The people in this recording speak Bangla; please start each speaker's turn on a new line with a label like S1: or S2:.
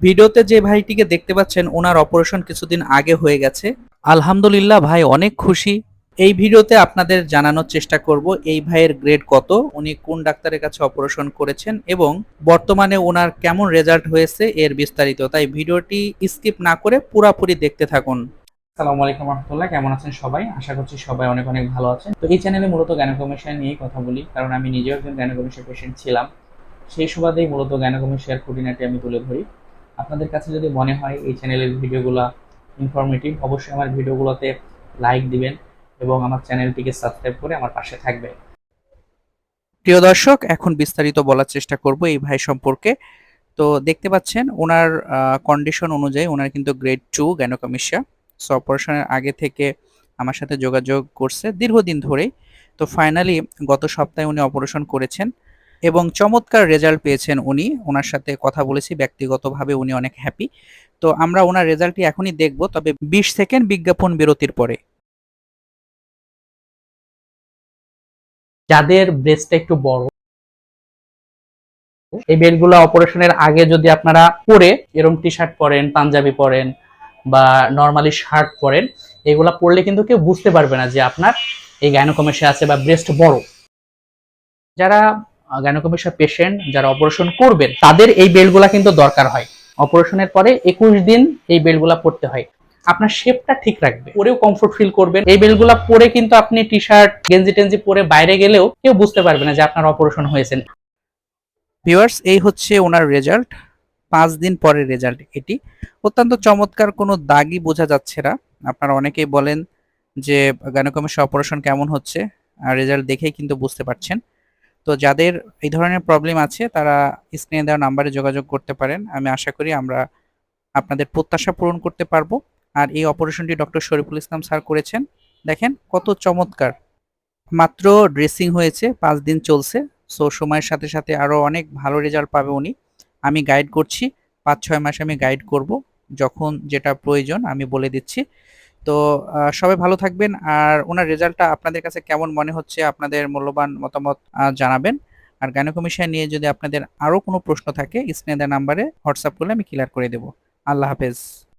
S1: ভিডিওতে যে ভাইটিকে দেখতে পাচ্ছেন, ওনার অপারেশন কিছুদিন আগে হয়ে গেছে। আলহামদুলিল্লাহ ভাই, অনেক খুশি। এই ভিডিওতে আপনাদের জানানোর চেষ্টা করব, এই ভাইয়ের গ্রেড কত, উনি কোন ডাক্তারের কাছে অপারেশন করেছেন এবং বর্তমানে ওনার কেমন রেজাল্ট হয়েছে এর বিস্তারিত। তাই ভিডিওটি স্কিপ না করে পুরাপুরি দেখতে থাকুন। আসসালামু আলাইকুম রহমতুল্লাহ, কেমন আছেন সবাই? আশা করছি সবাই অনেক অনেক ভালো আছেন। তো এই চ্যানেলে মূলত গ্যানোকমিশন নিয়েই কথা বলি, কারণ আমি নিজেও একজন গ্যানোকমিশন পেশেন্ট ছিলাম। সেই সুবাদেই মূলত গ্যানোকমিশনের খুঁটিনাটি আমি তুলে ধরি। আপনাদের কাছে যদি মনে হয় এই চ্যানেলের ভিডিওগুলো ইনফরমেটিভ অবশ্যই আমার ভিডিওগুলোতে লাইক দিবেন এবং আমার চ্যানেলটিকে সাবস্ক্রাইব করে আমার পাশে থাকবে প্রিয় দর্শক, এখন বিস্তারিত বলার চেষ্টা করব এই ভাই সম্পর্কে। তো দেখতে পাচ্ছেন, ওনার কন্ডিশন অনুযায়ী ওনার কিন্তু গ্রেড টু গ্যানোকমিশিয়া সো অপারেশনের আগে থেকে আমার সাথে যোগাযোগ করছে দীর্ঘদিন ধরেই। তো ফাইনালি গত সপ্তাহে উনি অপারেশন করেছেন। এবং চমৎকার রেজাল্ট পেয়েছেন উনি। ওনার সাথে কথা বলেছি, ব্যক্তিগতভাবে উনি অনেক হ্যাপি তো আমরা ওনার রেজাল্টটি এখনই দেখব, তবে বিশ সেকেন্ড বিজ্ঞাপন বিরতির পরে। যাদের ব্রেস্টটা একটু বড়, এই বেলগুলো অপারেশনের আগে যদি আপনারা পরে এরকম টি শার্ট পরেন, পাঞ্জাবি পরেন বা নর্মালি শার্ট পরেন, এগুলা পরলে কিন্তু কেউ বুঝতে পারবে না যে আপনার এই গাইনোকমেশে আছে বা ব্রেস্ট বড়। যারা গাইনোকমেশিয়া পেশেন্ট যারা অপারেশন করবেন, তাদের এই বেল্টগুলা কিন্তু দরকার হয়। অপারেশনের পরে একুশ দিন এই বেল্টগুলা পরতে হয়। আপনার শেপটা ঠিক রাখবে। পরেও কমফোর্ট ফিল করবেন। এই বেল্টগুলা পরে কিন্তু আপনি টি শার্ট গেঞ্জি টেঞ্জি পরে বাইরে গেলেও কেউ বুঝতে পারবে না যে আপনার অপারেশন হয়েছেন ভিউয়ার্স, এই হচ্ছে ওনার রেজাল্ট পাঁচ দিন পরের রেজাল্ট এটি। অত্যন্ত চমৎকার, কোনো দাগই বোঝা যাচ্ছে না। আপনারা অনেকেই বলেন যে গাইনোকমেশিয়া অপারেশন কেমন হচ্ছে। আর রেজাল্ট দেখেই কিন্তু বুঝতে পারছেন। তো যাদের এই ধরনের প্রবলেম আছে, তারা স্ক্রিনে দেওয়া নাম্বারে যোগাযোগ করতে পারেন। আমি আশা করি আমরা আপনাদের প্রত্যাশা পূরণ করতে পারব। আর এই অপারেশনটি ডক্টর শরীফুল ইসলাম স্যার করেছেন। দেখেন কত চমৎকার। মাত্র ড্রেসিং হয়েছে, পাঁচ দিন চলছে। সো সময়ের সাথে সাথে আরও অনেক ভালো রেজাল্ট পাবে উনি। আমি গাইড করছি, পাঁচ ছয় মাস আমি গাইড করব। যখন যেটা প্রয়োজন আমি বলে দিচ্ছি। তো সবাই ভালো থাকবেন আর ওনার রেজাল্টটা আপনাদের কাছে কেমন মনে হচ্ছে আপনাদের মূল্যবান মতামত জানাবেন। আর গাইনোকমিশন নিয়ে যদি আপনাদের আরও কোনো প্রশ্ন থাকে, স্ক্রিনে নাম্বারে হোয়াটসঅ্যাপ করলে আমি ক্লিয়ার করে দেবো। আল্লাহ হাফেজ।